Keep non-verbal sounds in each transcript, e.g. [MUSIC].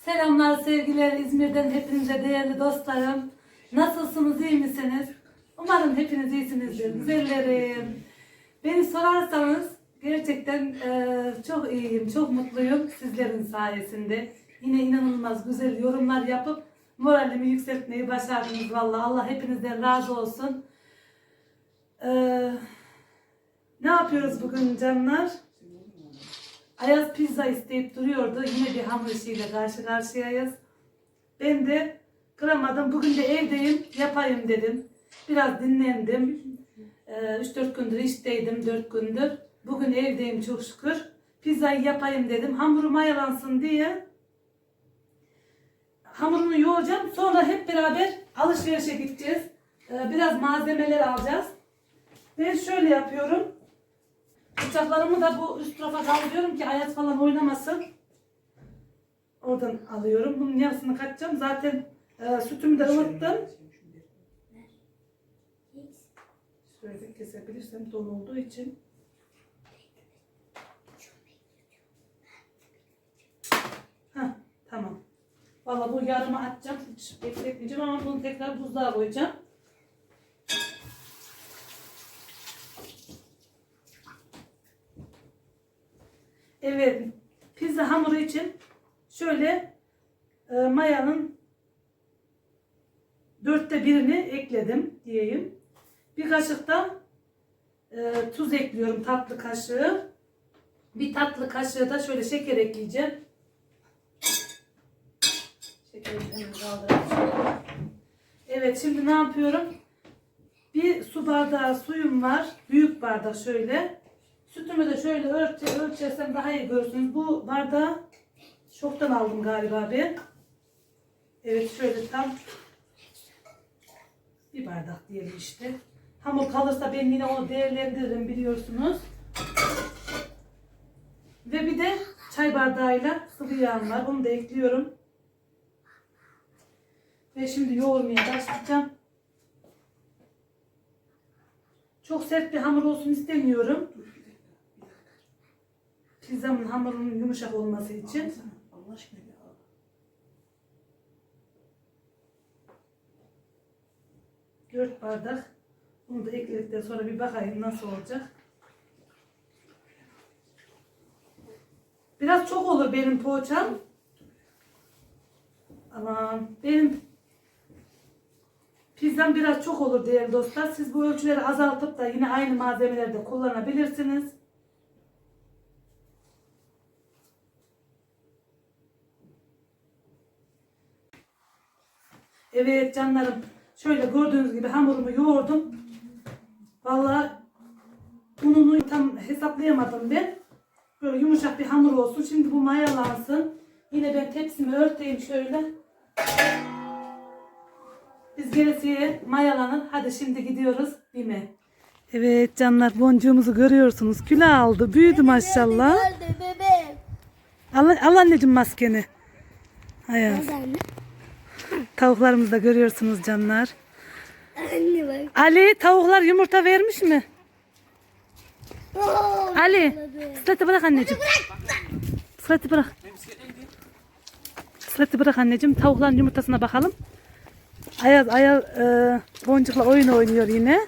Selamlar sevgiler İzmir'den hepinize değerli dostlarım. Nasılsınız iyi misiniz? Umarım hepiniz iyisinizdir güzellerim. Beni sorarsanız gerçekten e, çok iyiyim, çok mutluyum sizlerin sayesinde. Yine inanılmaz güzel yorumlar yapıp moralimi yükseltmeyi başardınız vallahi. Allah hepinizden razı olsun. E, ne yapıyoruz bugün canlar? Ayaz pizza isteyip duruyordu. Yine bir hamur işiyle karşı karşıyayız. Ben de kıramadım. Bugün de evdeyim. Yapayım dedim. Biraz dinlendim. Ee, 3-4 gündür işteydim. 4 gündür. Bugün evdeyim çok şükür. Pizzayı yapayım dedim. Hamuru mayalansın diye. Hamurunu yoğuracağım. Sonra hep beraber alışverişe gideceğiz. Ee, biraz malzemeler alacağız. Ben şöyle yapıyorum. Bıçaklarımı da bu üst tarafa kaldırıyorum ki ayaz falan oynamasın. Oradan alıyorum. Bunun yarısını katacağım. Zaten e, sütümü de ılıttım. Şöyle kesebilirsem dolu olduğu için. Heh, tamam. Vallahi bu yarımı atacağım. Hiç bekletmeyeceğim ama bunu tekrar buzluğa koyacağım. Evet, pizza hamuru için şöyle e, mayanın dörtte birini ekledim diyeyim. Bir kaşık da e, tuz ekliyorum tatlı kaşığı. Bir tatlı kaşığı da şöyle şeker ekleyeceğim. Evet şimdi ne yapıyorum? Bir su bardağı suyum var. Büyük bardak şöyle. Sütümü de şöyle ölçe, ölçersem daha iyi görürsünüz. Bu bardağı şoktan aldım galiba ben. Evet şöyle tam bir bardak diyelim işte. Hamur kalırsa ben yine onu değerlendiririm biliyorsunuz. Ve bir de çay bardağıyla sıvı yağım var. Onu da ekliyorum. Ve şimdi yoğurmaya başlayacağım. Çok sert bir hamur olsun istemiyorum. Pizzamın hamurunun yumuşak olması için. Allah aşkına al. Dört bardak. Bunu da ekledikten sonra bir bakayım nasıl olacak. Biraz çok olur benim poğaçam. Aman benim pizzam biraz çok olur değerli dostlar. Siz bu ölçüleri azaltıp da yine aynı malzemelerde kullanabilirsiniz. Evet canlarım. Şöyle gördüğünüz gibi hamurumu yoğurdum. Vallahi ununu tam hesaplayamadım ben. Böyle yumuşak bir hamur olsun. Şimdi bu mayalansın. Yine ben tepsimi örteyim şöyle. Biz gelesiye mayalanın. Hadi şimdi gidiyoruz Bime. Evet canlar boncuğumuzu görüyorsunuz. Küle aldı. Büyüdü maşallah. Geldi bebeğim. Al, al anneciğim maskeni. Ayaz. Tavuklarımızı da görüyorsunuz canlar. Anne bak. Ali tavuklar yumurta vermiş mi? Oo, Ali. bebeğim. Sıratı bırak anneciğim. Sıratı bırak. Sıratı bırak anneciğim. Tavukların yumurtasına bakalım. Ayaz, Ayaz e, boncukla oyun oynuyor yine.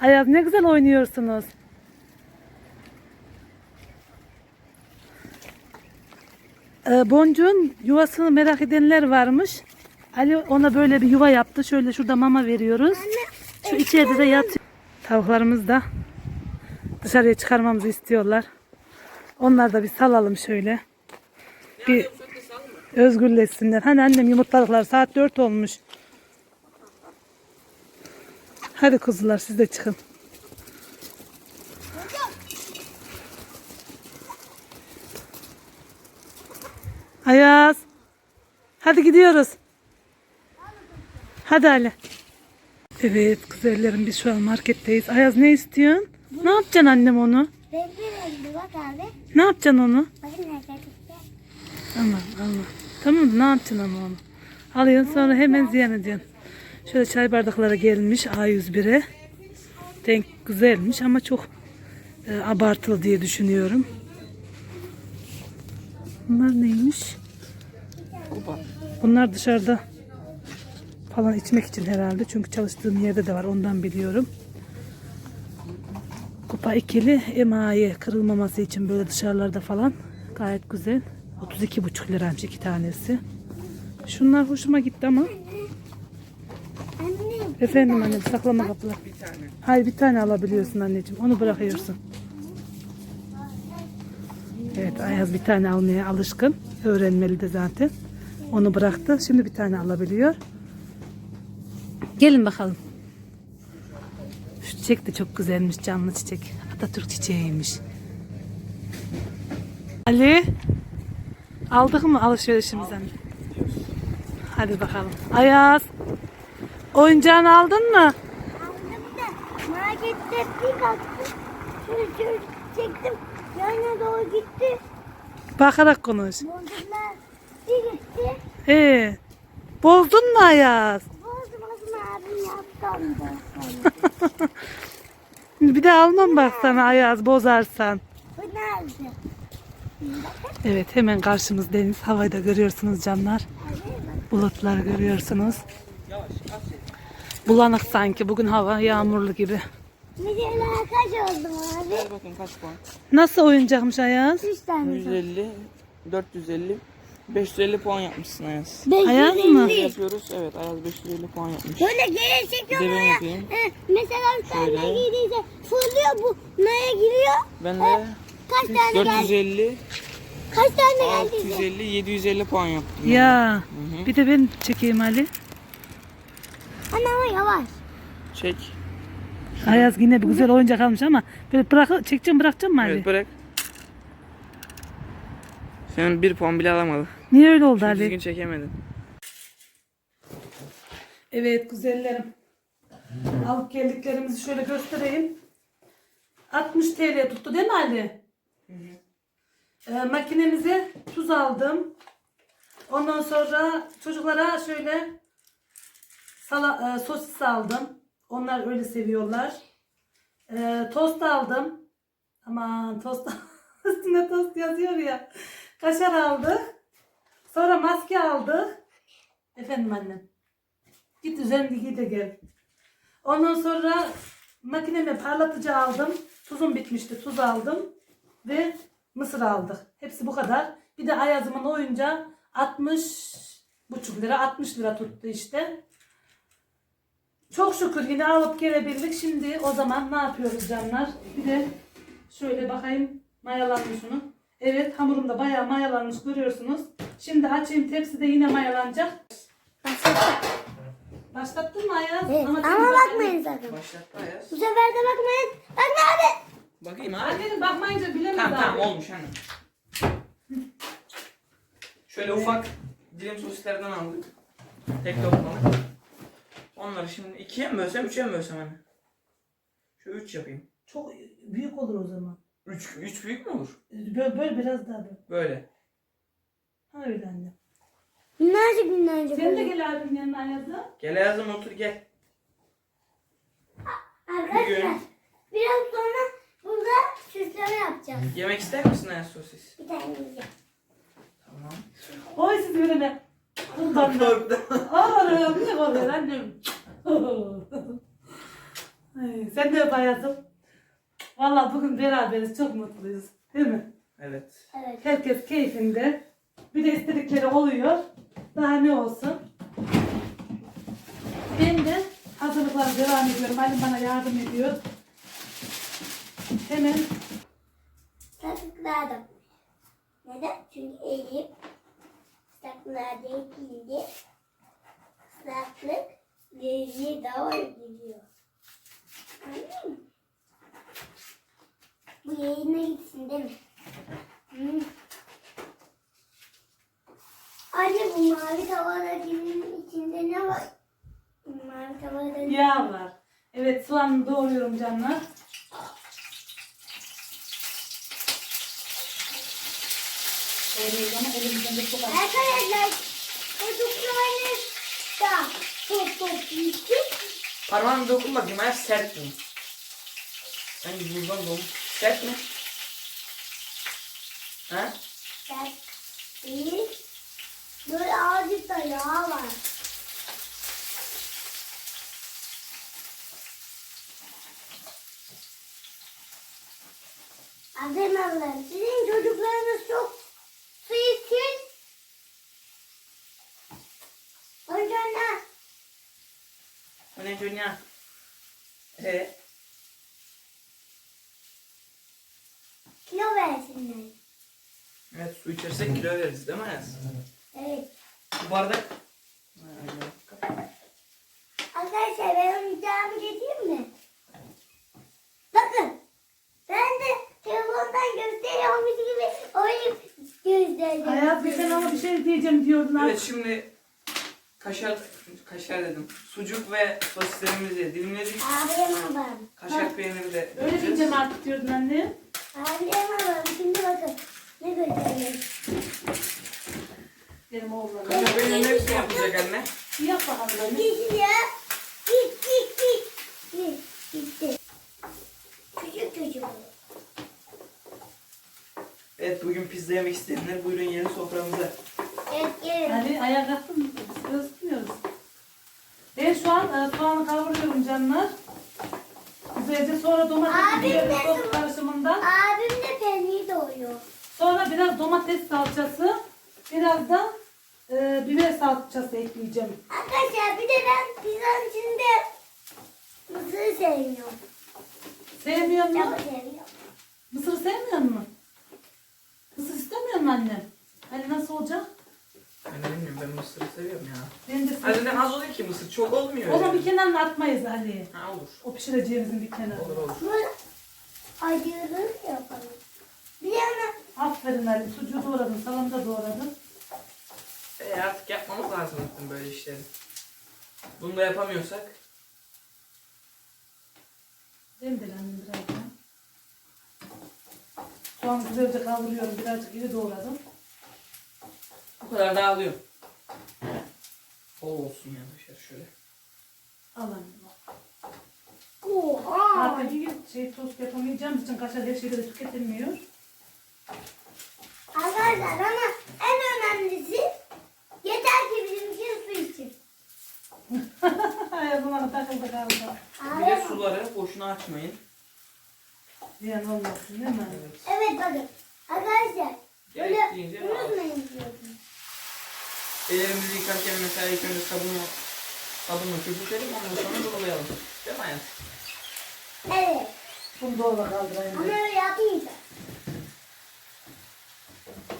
Ayaz ne güzel oynuyorsunuz. E, boncuğun yuvasını merak edenler varmış. Ali ona böyle bir yuva yaptı. Şöyle şurada mama veriyoruz. Şu içeride de yatıyor. Tavuklarımız da dışarıya çıkarmamızı istiyorlar. Onları da bir salalım şöyle. Bir özgürleşsinler. Hani annem yumurtladıklar saat 4 olmuş. Hadi kuzular siz de çıkın. Ayaz. Hadi gidiyoruz. Hadi Ali. Evet güzellerim biz şu an marketteyiz. Ayaz ne istiyorsun? Ne yapacaksın annem onu? Renkli renkli bak abi. Ne yapacaksın onu? Bakın arkadaşlar. Aman Allah. Tamam ne yapacaksın ama onu? Alıyorsun sonra hemen ziyan ediyorsun. Şöyle çay bardakları gelmiş A101'e. Renk güzelmiş ama çok e, abartılı diye düşünüyorum. Bunlar neymiş? Bunlar dışarıda falan içmek için herhalde. Çünkü çalıştığım yerde de var ondan biliyorum. Kupa ikili emaye kırılmaması için böyle dışarılarda falan gayet güzel. 32,5 liraymış iki tanesi. Şunlar hoşuma gitti ama. Anne. Efendim anne saklama kapılar. Bir tane. Hayır bir tane alabiliyorsun anneciğim. Onu bırakıyorsun. Evet Ayaz bir tane almaya alışkın. Öğrenmeli de zaten. Onu bıraktı. Şimdi bir tane alabiliyor. Gelin bakalım. Şu çiçek de çok güzelmiş. Canlı çiçek. Atatürk çiçeğiymiş. Ali. Aldık mı alışverişimizden? Hadi bakalım. Ayaz. Oyuncağını aldın mı? Aldım da markette bir baktım. Şöyle şöyle çektim. Yana doğru gitti. Bakarak konuş. Bozdurlar. Bir gitti. Ee, bozdun mu Ayaz? Bozmasın abim yaptım da. Bir de almam bak sana Ayaz bozarsan. Bu nerede? Evet hemen karşımız deniz. Havayı da görüyorsunuz canlar. Bulutları görüyorsunuz. Bulanık sanki. Bugün hava yağmurlu gibi. Mesela kaç oldu abi? Ver bakayım kaç puan? Nasıl oyuncakmış Ayaz? Üç tane. 150, 450, 550 puan yapmışsın Ayaz. Ayaz mı? Yapıyoruz. Evet Ayaz 550 puan yapmış. Böyle geri çekiyor Bir de ben ya. yapayım. Ee, mesela bir tane Şöyle. giydiyse fırlıyor bu. Neye giriyor? Ben de Kaç tane geldi? 450, Kaç tane geldiyse? 650, 750 puan yaptım. Ya bir de ben çekeyim Ali. Anne ama yavaş. Çek. Ayaz yine bir güzel oyuncak almış ama böyle bırak çekeceğim bırakacağım mı Ali? Evet bırak. Sen bir puan bile alamadın. Niye öyle oldu Ali? Düzgün çekemedin. Evet güzellerim. Alıp geldiklerimizi şöyle göstereyim. 60 TL tuttu değil mi Ali? Ee, makinemize tuz aldım. Ondan sonra çocuklara şöyle sala, e, sosis aldım. Onlar öyle seviyorlar. Ee, tost aldım. Aman tost [LAUGHS] üstünde tost yazıyor ya. Kaşar aldık. Sonra maske aldık. Efendim annem. Git üzerinde giy de gel. Ondan sonra makineme parlatıcı aldım. Tuzum bitmişti. Tuz aldım. Ve mısır aldık. Hepsi bu kadar. Bir de Ayaz'ımın oyunca 60 buçuk lira 60 lira tuttu işte. Çok şükür yine alıp gelebildik. Şimdi o zaman ne yapıyoruz canlar? Bir de şöyle bakayım mayalanmış onu. Evet hamurum da bayağı mayalanmış görüyorsunuz. Şimdi açayım tepside yine mayalanacak. Başlattın mı Ayaz? Evet. Ama Ama, şimdi bakmayın sakın. Başlattı Ayaz. Bu sefer de bakmayın. Bakma abi. Bakayım abi. Annenin bakmayınca bilemez Tamam abi. tamam olmuş anne. Şöyle ufak dilim sosislerden aldık. Tek lokmalık. Onları şimdi ikiye mi bölsem, üçe mi bölsem anne? Şu üç yapayım. Çok büyük olur o zaman. Üç, üç büyük mü olur? Böl, böl biraz daha böl. Böyle. Ha öyle anne. Minnacık minnacık. Sen de gel abimin yanına Ayaz'a. Gel Ayaz'ım otur gel. Arkadaşlar biraz sonra burada süsleme yapacağız. Yemek ister misin Ayaz sosis? Bir tane yiyeceğim. Tamam. Oy siz öyle ne? Bundan da. Ağlarım. Ne oluyor annem? [LAUGHS] Ay, Sen de yap Ayaz'ım. Valla bugün beraberiz. Çok mutluyuz. Değil mi? Evet. Evet. Herkes keyfinde. Bir de istedikleri oluyor. Daha ne olsun. Ben de hazırlıklara devam ediyorum. Ali bana yardım ediyor. Hemen Saklıkladım. Neden? Çünkü eğilip saklığa değdiğinde ıslaklık geriye doğru gidiyor. Anladın mı? Bu yayına gitsin değil mi? Hmm. Anne bu mavi tavadakinin içinde ne var? Mavi tavada ne yağ var. Evet soğanı doğruyorum canlar. Doğruyoruz ama elimizden de çok az. Arkadaşlar çocuklarınız da top top gitti. Parmağını dokun bakayım Ayaz sert mi? Sanki buzdan dolu. Sert mi? Ha? Ben bir Böyle azıcık da yağ var. Aferin Allah'ım. Sizin çocuklarınız çok su için. Hocam O ne dünya? Ee, kilo versinler. evet su içersek kilo veririz değil mi Ayaz? Evet. Bu bardak. Arkadaşlar ben onu iddiamı getireyim mi? Bakın. Ben de telefondan gösteriyormuş gibi oyun göstereceğim. Hayat bir sen ama bir şey diyeceğim diyordun. Evet şimdi kaşar, kaşar dedim. Sucuk ve sosislerimizi dilimledik. Abim babam. Kaşar peyniri de Öyle diyeceğim artık diyordun anne. Abim babam. Şimdi bakın. Ne göstereyim? Benim oğlum. Kaşar peynirinin hepsini yapacak anne. Yap bakalım anne. Git ya. Git git git. Git. Gitti. Küçük çocuk. Evet bugün pizza yemek isteyenler buyurun yeni soframıza. Evet gelin. Yani ayağa kalktın mı? Biz gözükmüyoruz. Ben şu an e, soğanı kavuruyorum canlar. Güzelce sonra domates Abim biber sos karışımından. Abim de peynir doğuyor. Sonra biraz domates salçası. Biraz da e, biber salçası ekleyeceğim. Arkadaşlar bir de ben pizzanın içinde mısır sevmiyorum. Sevmiyor musun? Çok seviyorum. Mısır sevmiyor musun? Mısır istemiyor musun annem? Hani nasıl olacak? Ben bilmiyorum ben mısırı seviyorum ya. Ben de Hadi seviyorum. ne az oluyor ki mısır çok olmuyor. O zaman yani. bir kenarına atmayız Ali. Ha olur. O pişireceğimizin bir kenarına. Olur olur. Bunu acılı yapalım. Bir yana Aferin Ali. Sucuğu doğradın, salamı da doğradın. E artık yapmamız lazım artık böyle işleri. Bunu da yapamıyorsak. Annem biraz daha. Soğanı güzelce kavuruyorum. Birazcık iri doğradım. Bu kadar dağılıyorum. Bol olsun ya dışarı şöyle. Al annem. al. Oha. Artık bir şey tost yapamayacağım için kaşar her şeyde de tüketilmiyor. Arkadaşlar ama en önemlisi yeter ki bizim için su için. [LAUGHS] Ay buna takıldı kaldı. Bir de suları boşuna açmayın. Ziyan olmasın değil mi? Evet. Evet bakın. Arkadaşlar böyle Gerektiğince az. unutmayın. Ellerimizi yıkarken mesela ilk önce sabunla sabunla köpürtelim ondan sonra durulayalım. Değil mi hayat? Evet. Bunu doğru kaldırayım. Ama öyle.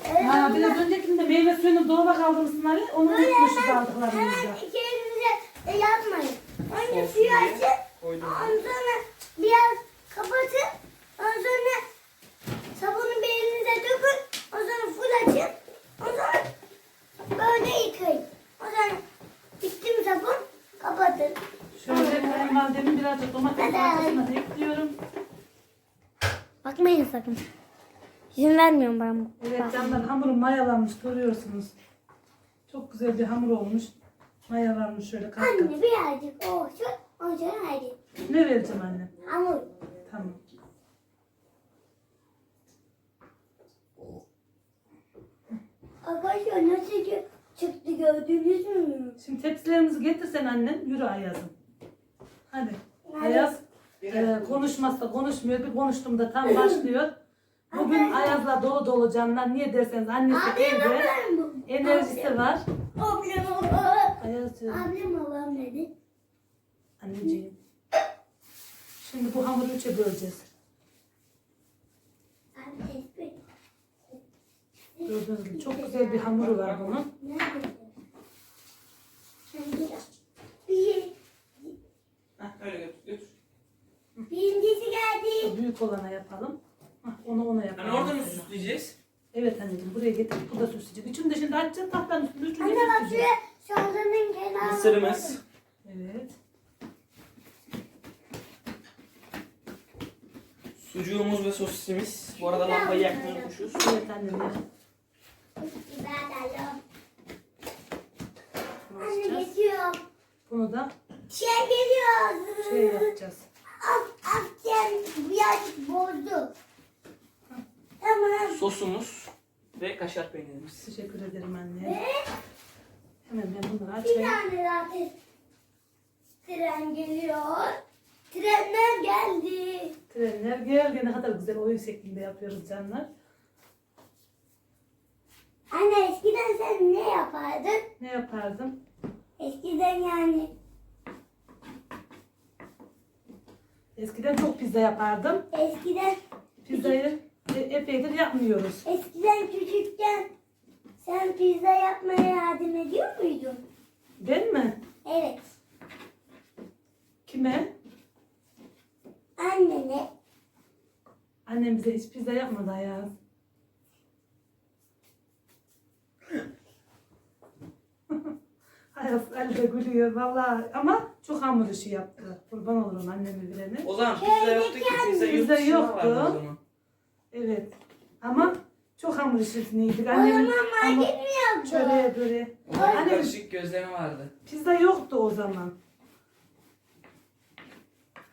Evet, Ha, biraz öncekinde meyve suyunu dolaba kaldırmışsın Ali. Onu unutmuşuz hemen, aldıklarımızda. hemen iki elinize e, yapmayın. Önce suyu açın. Ondan sonra biraz kapatın. Ondan sonra sabunu bir elinize dökün. Ondan sonra full açın. Ondan sonra böyle yıkayın. Ondan sonra bitti mi sabun? Kapatın. Şöyle kayınvalidemin birazcık domates salçasını da ekliyorum. Bakmayın sakın. İzin vermiyorum ben. Evet canlar hamurum mayalanmış görüyorsunuz. Çok güzel bir hamur olmuş. Mayalanmış şöyle kat kat. Anne birazcık olsun. Ondan sonra hadi. Ne vereceğim annem? Hamur. Tamam. Arkadaşlar nasıl ki çıktı gördünüz mü? Şimdi tepsilerimizi getirsen annem yürü Ayaz'ım. Hadi. Ayaz e, konuşmazsa konuşmuyor. Bir konuştum da tam başlıyor. Bugün Ayaz'la dolu dolu canlar. Niye derseniz annesi evde. Enerjisi var. Abim babam. Ayaz'cığım. Abim babam dedi. Anneciğim. Şimdi bu hamuru üçe böleceğiz. Gördüğünüz gibi çok güzel bir hamuru var bunun. Nerede? Sen biraz. Bir, Heh, öyle götür. götür. birincisi geldi. Büyük olana yapalım. Hah, onu ona yapalım. Hani orada mı mesela. süsleyeceğiz? Evet anneciğim buraya getir. Bu da süsleyecek. Üçünü de şimdi açacaksın tahtanın üstünde. Üçünü de Anne bak süsleyecek. şuraya şalgamın kenarına. Mısırımız. Evet. Sucuğumuz ve sosisimiz. Bu arada lambayı yakmayı unutmuşuz. Evet annem ya. Biber de alalım. Anne açacağız. geçiyor. Bunu da Şey geliyor. şey yapacağız. Af, aften birazcık bozdu. Tamam. Sosumuz ve kaşar peynirimiz. Teşekkür ederim anne. Ve Hemen ben bunları Bir açayım. tane daha te- tren geliyor. Trenler geldi. Trenler gel ne kadar güzel oyun şeklinde yapıyoruz canlar. Anne eskiden sen ne yapardın? Ne yapardım? Eskiden yani. Eskiden çok pizza yapardım. Eskiden Pizzayı e- epeydir yapmıyoruz. eskiden küçükken sen pizza yapmaya yardım ediyor muydun? Ben mi? Evet. Kime? Annene. Annem bize hiç pizza yapmadı Ayaz. [LAUGHS] Ayaz Ali de gülüyor vallahi ama çok hamur işi yaptı. Kurban olurum annemi bilene. O zaman pizza yoktu ki pizza yurt Pizza dışında yoktu. vardı o zaman. Evet. Ama çok hamur işiniydik. O Annemin zaman hamur yaptı? çöreğe böreğe. O zaman Anne- karışık gözleme vardı. Pizza yoktu o zaman.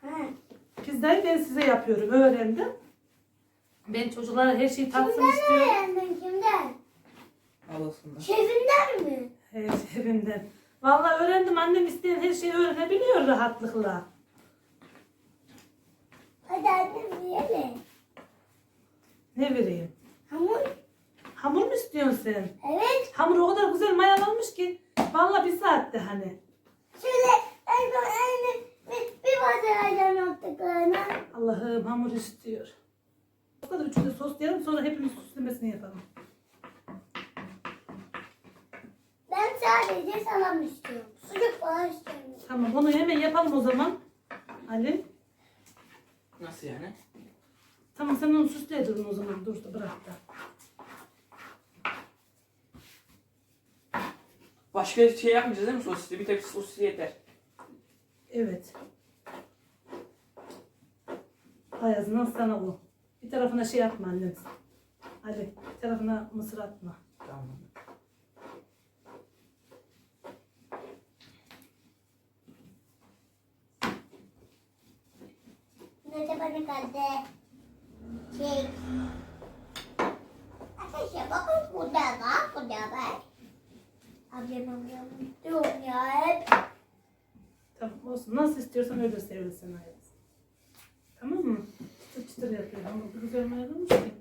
Ha. Pizzayı ben size yapıyorum. Öğrendim. Ben çocuklara her şeyi tatsın Kimden istiyorum. öğrendin kimden? Alasında. Şefinden mi? Her evimden. Vallahi öğrendim. Annem isteyen her şeyi öğrenebiliyor rahatlıkla. Hadi annem yiyelim. Ne vereyim? Hamur. Hamur mu istiyorsun sen? Evet. Hamur o kadar güzel mayalanmış ki. Vallahi bir saatte hani. Şöyle en son annem bir, bir bahsedeceğim yaptıklarına. Allah'ım hamur istiyor. O kadar üçünde soslayalım sonra hepimiz süslemesini yapalım. Ben sadece salam istiyorum. Sucuk falan istemiyorum. Tamam onu hemen yapalım o zaman. Ali. Nasıl yani? Tamam sen onu süsle durun o zaman. Dur da bırak da. Başka şey yapmayacağız değil mi sosisli? Bir tek sosisli yeter. Evet. Ayazından sana o. Bir tarafına şey atma annem. Ali bir tarafına mısır atma. Tamam. Ne de bana kaldı. Şey. Arkadaşlar bakın burada var, burada var. Ablam ablam diyorum ya hep. Tamam olsun. Nasıl istiyorsan öyle sevilsin Ayaz. Tamam mı? Çıtır çıtır yapıyor. Ama bu güzel mayalamış ki.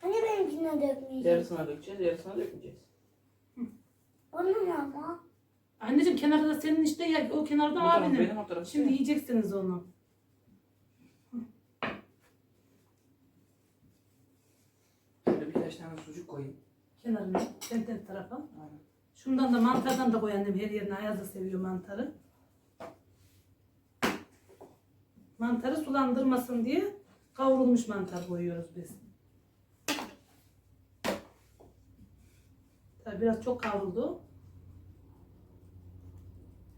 Hani benimkine dökmeyeceğim. Yarısına dökeceğiz, yarısına dökmeyeceğiz. Onun ama. Anneciğim kenarda da senin işte ya o kenarda taraf abinin. benim, o taraf Şimdi yiyeceksiniz onu. Şöyle birkaç tane sucuk koyayım. Kenarına, tenten tarafa. Aynen. Şundan da mantardan da koy annem her yerine. Ayaz da seviyor mantarı. Mantarı sulandırmasın diye kavrulmuş mantar koyuyoruz biz. Tabii biraz çok kavruldu.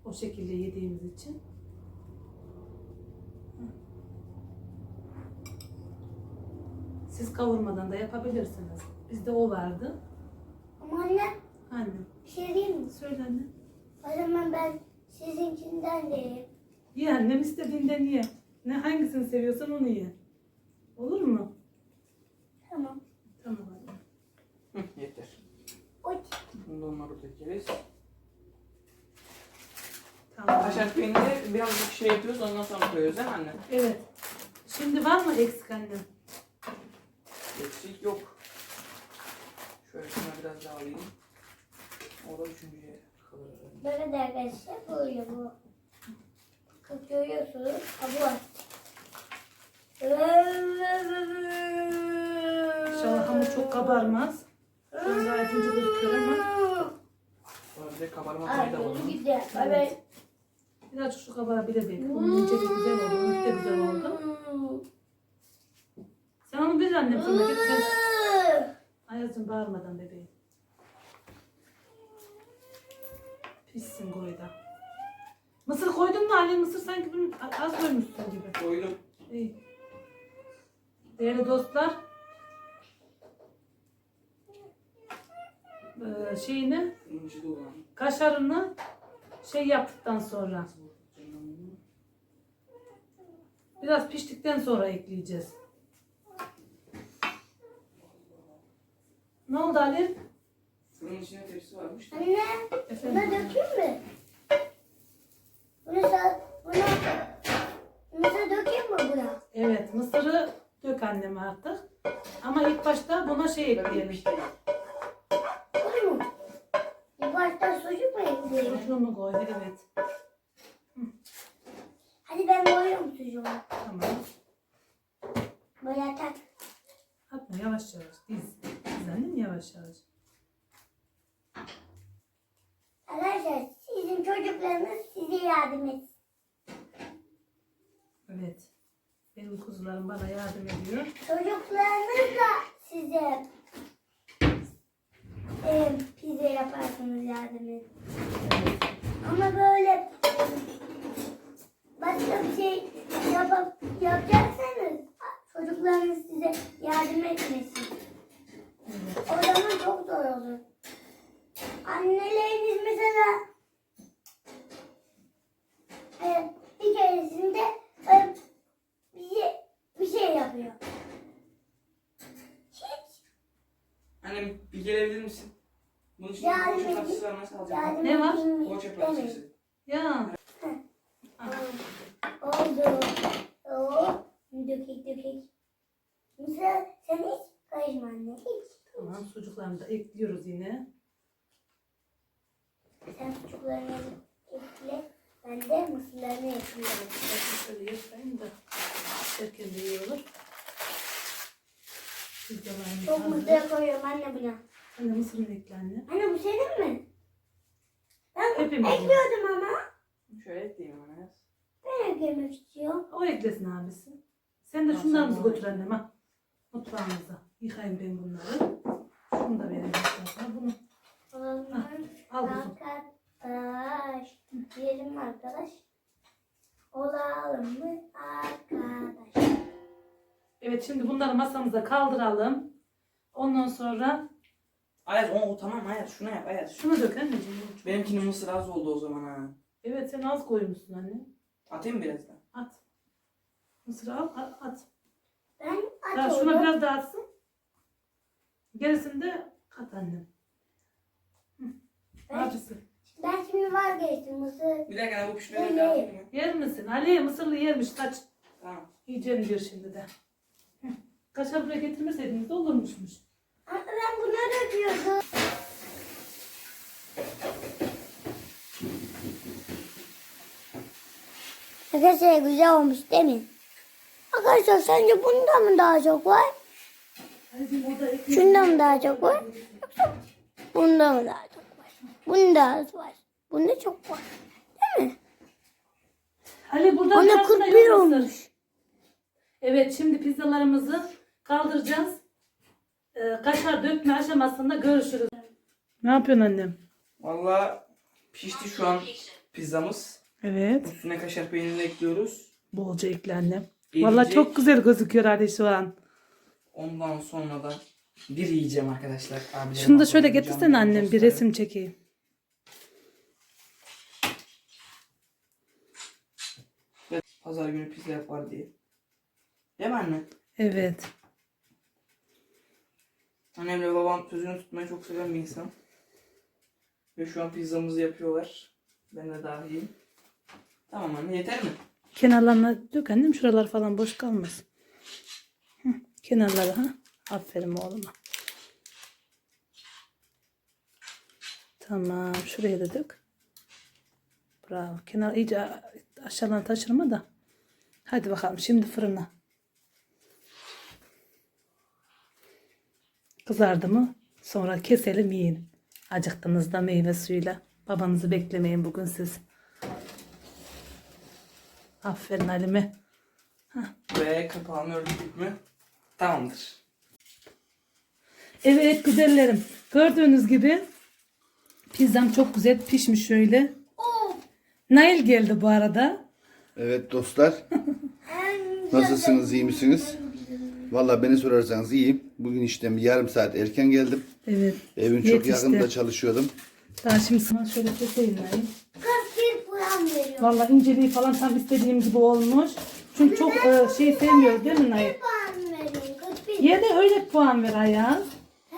O şekilde yediğimiz için. Siz kavurmadan da yapabilirsiniz. Bizde o vardı. Ama anne Anne. bir şey diyeyim mi? Söyle anne. O zaman ben sizinkinden de yiyeyim. Ye annem istediğinden ye. Ne hangisini seviyorsan onu ye. Olur mu? Tamam. Tamam anne. Hı, yeter. Oy. Bunu da onları dökeriz. Tamam. Kaşar peyniri birazcık şey yapıyoruz ondan sonra koyuyoruz değil mi anne? Evet. Şimdi var mı eksik annem? Eksik yok. Şöyle şuna biraz daha alayım. O da üçüncüye kalır. Böyle de arkadaşlar böyle bu. Bakın görüyorsunuz. Ha bu var. İnşallah hamur çok kabarmaz. Şöyle gayet ince gözüküyor ama. Sonra bir de kabarma Ay payı da alalım. Evet. Birazcık şu kabarabilir belki. Onun de güzel oldu. Onun de güzel oldu. Sen onu bir annem fırına git. Ayaz'cığım bağırmadan bebeğim. Pissin koyda. Mısır koydun mu Ali? Mısır sanki bunu az koymuşsun gibi. Koydum. İyi. Değerli dostlar. Ee, şeyini, kaşarını şey yaptıktan sonra, biraz piştikten sonra ekleyeceğiz. Ne oldu Ali? Fırının içinde tepsi varmış. Anne, buna Efendim. dökeyim mi? Bunu sa, buna, mısır dökeyim mi buna? Evet mısırı dök annem artık. Ama ilk başta buna şey ekleyelim. Mu? Başta sucuk mu ekleyelim? Sucuğunu koy evet. Hadi ben koyuyorum sucuğu. Tamam. Böyle tak. Atma yavaş yavaş. Diz. Diz annem yavaş yavaş. Arkadaşlar sizin çocuklarınız size yardım etsin. Evet. Benim kuzularım bana yardım ediyor. Çocuklarınız da size e, pizza yaparsınız yardım. Ama böyle başka bir şey yapıp, yapacaksanız çocuklarınız size yardım etmesin. O zaman çok zor olur. Anneleriniz mesela e, bir keresinde e, bir, şey, bir şey yapıyor. Hiç Annem bir gelebilir misin? Bunun içinde Yani poğaça parçası var nasıl alacağım? yardım Ne var? Poğaça parçası. Ya. Oldu. Oo, dökek dökek. Mesela sen hiç karışma anne. Hiç. Tamam sucuklarını da ekliyoruz yine. Sen çocuklarını ekle. Ben de mısırlarını ekliyorum. Bakın şöyle yapayım da herkes de iyi olur. Çok hazır. mısır koyuyorum anne buna. Anne mısırını ekle anne. Anne bu senin mi? Ben Hepimiz. ekliyordum ama. Şöyle ekleyeyim ya. Ben eklemek istiyorum. O eklesin abisi. Sen de Tamam, şunlarımızı götür annem ha. Mutfağımıza. Yıkayayım ben bunları. Şunu da vereyim sana. Bunu zaman al kuzum. arkadaş. Diyelim arkadaş. Olalım mı arkadaş? Evet şimdi bunları masamıza kaldıralım. Ondan sonra Ayaz o, o tamam Ayaz şuna yap Ayaz. şunu dök anneciğim. Benimkinin mısır az oldu o zaman ha. Evet sen az koymuşsun anne. Atayım mı biraz daha? At. Mısırı al a- at. Ben Ya aç şuna oldum. biraz daha atsın. Gerisini de kat annem. Hı. Ben, Abisi. ben şimdi vazgeçtim mısır. Bir dakika bu pişmeden daha atayım mı? Yer misin? Ali mısırlı yermiş kaç. Tamam. Yiyeceğim diyor şimdi de. Hı. Kaşar buraya getirmeseydiniz de olurmuşmuş. Ama ben buna döküyordum. Arkadaşlar güzel olmuş değil mi? Arkadaşlar sence bunda mı daha çok var? Şunda mı daha çok var? Yoksa bunda mı daha çok var? Bunda az var. Bunda çok var. Değil mi? Ali buradan Ana tarafına 41 yok mısır. olmuş. Evet şimdi pizzalarımızı kaldıracağız. Ee, kaşar dökme aşamasında görüşürüz. Ne yapıyorsun annem? Valla pişti şu an pizzamız. Evet. Üstüne kaşar peynirini ekliyoruz. Bolca ekle annem. Eriyecek. Vallahi çok güzel gözüküyor hadi şu an. Ondan sonra da bir yiyeceğim arkadaşlar. Abilerim, Şunu da şöyle ablalarım, canlarım, annem bir dostlarım. resim çekeyim. Pazar günü pizza yapar diye. Değil mi anne? Evet. Annemle babam sözünü tutmayı çok seven bir insan. Ve şu an pizzamızı yapıyorlar. Ben de dahiyim. Tamam anne yeter mi? Kenarlarına dök annem şuralar falan boş kalmasın. Hı, kenarları ha. Aferin oğluma. Tamam şuraya da dök. Bravo. Kenar iyice aşağıdan taşırma da. Hadi bakalım şimdi fırına. Kızardı mı? Sonra keselim yiyin. Acıktınız da meyve suyuyla. Babanızı beklemeyin bugün siz. Aferin Halime. Ve kapağını ördük mü? Tamamdır. Evet güzellerim. Gördüğünüz gibi pizzam çok güzel pişmiş şöyle. Oo, Nail geldi bu arada. Evet dostlar. [LAUGHS] Nasılsınız, iyi misiniz? Valla beni sorarsanız iyiyim. Bugün işten bir yarım saat erken geldim. Evet. Evin çok Yetişti. yakında çalışıyordum. Daha şimdi sana şöyle keseyim Nail. 41 puan veriyor. Valla inceliği falan tam istediğim gibi olmuş. Çünkü çok e, şey sevmiyoruz değil mi Nail? 41 puan veriyor. 41. Ye de öyle puan ver Ayaz. He?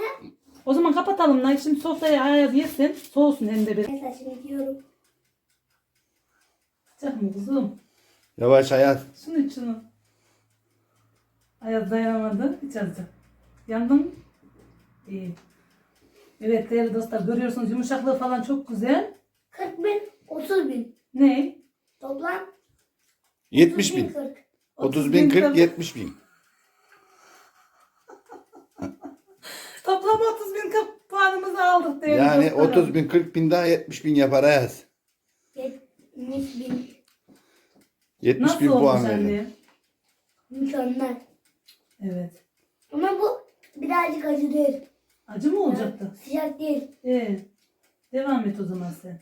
O zaman kapatalım lan. Şimdi sofraya ayaz yesin. Soğusun hem de bir. Neyse şimdi diyorum. Sıcak mı kuzum? Yavaş hayat. Şunu şunu. Ayaz dayanamadı. İç azıcık. Yandın mı? İyi. Evet değerli dostlar görüyorsunuz yumuşaklığı falan çok güzel. 40 bin, 30 bin. Ne? Toplam 70 bin. 40. 30 bin 40 70 bin. [LAUGHS] Toplam 30 bin kap- puanımızı aldık değerli Yani dostlarım. 30 bin 40 bin daha 70 bin yapar hayat. 70 bin. 70 Nasıl bin olmuş puan verin. anne? Mükemmel. Evet. Ama bu birazcık acı değil. Acı mı olacaktı? Sıcak değil. Ee, devam et o zaman sen.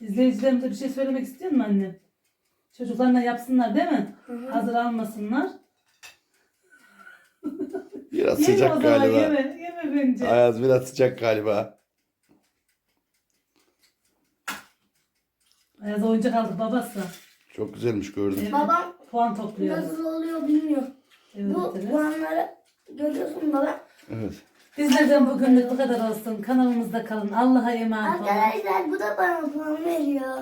İzleyicilerimize bir şey söylemek istiyor musun anne? Çocuklarına yapsınlar değil mi? Hazır almasınlar. [LAUGHS] Biraz Yeme o sıcak zaman galiba. yeme. Yeme bence. Ayaz biraz sıcak galiba. Ayaz oyuncak aldık babası. Çok güzelmiş gördüm. Evet. Babam Puan topluyoruz. nasıl oluyor bilmiyor. Evet, Bu evet. puanları görüyorsun baba. Evet. Bizlerden bugünlük bu kadar olsun. Kanalımızda kalın. Allah'a emanet olun. Arkadaşlar bu da bana puan veriyor.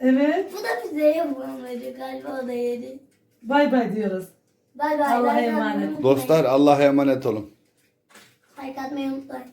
Evet. Bu da bize puan veriyor galiba o da yedi. Bay bay diyoruz. Bay bay. Allah'a emanet. Dostlar Allah'a emanet olun. Like atmayı unutmayın.